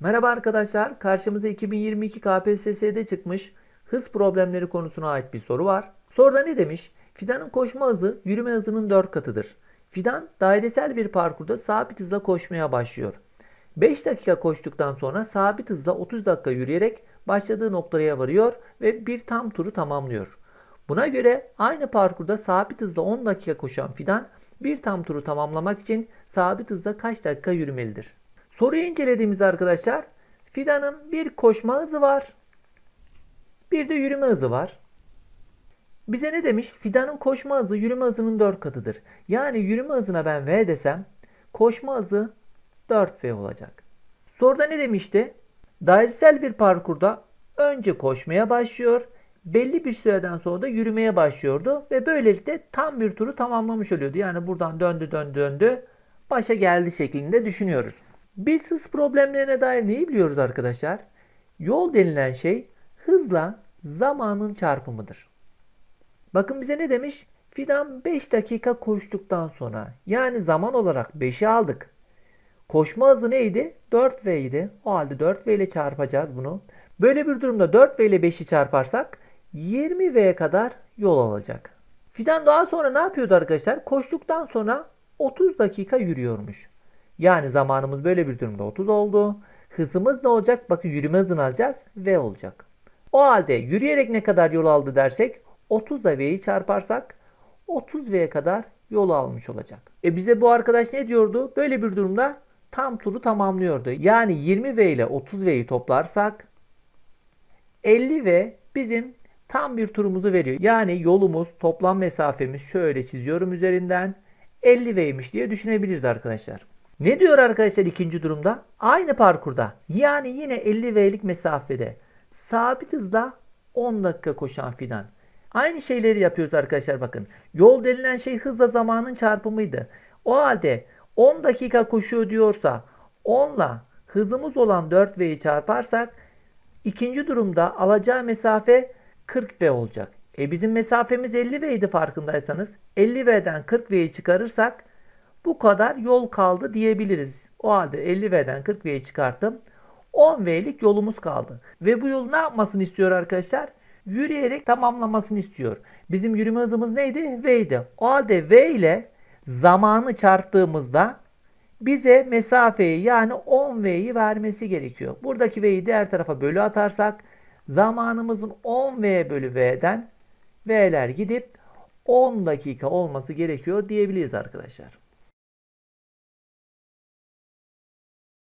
Merhaba arkadaşlar, karşımıza 2022 KPSS'de çıkmış hız problemleri konusuna ait bir soru var. Soruda ne demiş? Fidanın koşma hızı yürüme hızının 4 katıdır. Fidan dairesel bir parkurda sabit hızla koşmaya başlıyor. 5 dakika koştuktan sonra sabit hızla 30 dakika yürüyerek başladığı noktaya varıyor ve bir tam turu tamamlıyor. Buna göre aynı parkurda sabit hızla 10 dakika koşan Fidan bir tam turu tamamlamak için sabit hızla kaç dakika yürümelidir? Soruyu incelediğimizde arkadaşlar Fidan'ın bir koşma hızı var. Bir de yürüme hızı var. Bize ne demiş? Fidanın koşma hızı yürüme hızının 4 katıdır. Yani yürüme hızına ben V desem koşma hızı 4V olacak. Soruda ne demişti? Dairesel bir parkurda önce koşmaya başlıyor, belli bir süreden sonra da yürümeye başlıyordu ve böylelikle tam bir turu tamamlamış oluyordu. Yani buradan döndü döndü döndü başa geldi şeklinde düşünüyoruz. Biz hız problemlerine dair neyi biliyoruz arkadaşlar? Yol denilen şey hızla zamanın çarpımıdır. Bakın bize ne demiş? Fidan 5 dakika koştuktan sonra yani zaman olarak 5'i aldık. Koşma hızı neydi? 4V idi. O halde 4V ile çarpacağız bunu. Böyle bir durumda 4V ile 5'i çarparsak 20V kadar yol alacak. Fidan daha sonra ne yapıyordu arkadaşlar? Koştuktan sonra 30 dakika yürüyormuş. Yani zamanımız böyle bir durumda 30 oldu. Hızımız ne olacak? Bakın yürüme hızını alacağız. V olacak. O halde yürüyerek ne kadar yol aldı dersek 30 da V'yi çarparsak 30 V'ye kadar yol almış olacak. E bize bu arkadaş ne diyordu? Böyle bir durumda tam turu tamamlıyordu. Yani 20 V ile 30 V'yi toplarsak 50 V bizim tam bir turumuzu veriyor. Yani yolumuz toplam mesafemiz şöyle çiziyorum üzerinden 50 V'ymiş diye düşünebiliriz arkadaşlar. Ne diyor arkadaşlar ikinci durumda? Aynı parkurda yani yine 50 V'lik mesafede sabit hızla 10 dakika koşan fidan. Aynı şeyleri yapıyoruz arkadaşlar bakın. Yol denilen şey hızla zamanın çarpımıydı. O halde 10 dakika koşuyor diyorsa 10 ile hızımız olan 4V'yi çarparsak ikinci durumda alacağı mesafe 40V olacak. E bizim mesafemiz 50V idi farkındaysanız. 50V'den 40V'yi çıkarırsak bu kadar yol kaldı diyebiliriz. O halde 50V'den 40V'yi çıkarttım. 10V'lik yolumuz kaldı. Ve bu yolu ne yapmasını istiyor arkadaşlar? Yürüyerek tamamlamasını istiyor. Bizim yürüme hızımız neydi? V idi. O halde V ile zamanı çarptığımızda bize mesafeyi yani 10V'yi vermesi gerekiyor. Buradaki V'yi diğer tarafa bölü atarsak zamanımızın 10V bölü V'den V'ler gidip 10 dakika olması gerekiyor diyebiliriz arkadaşlar.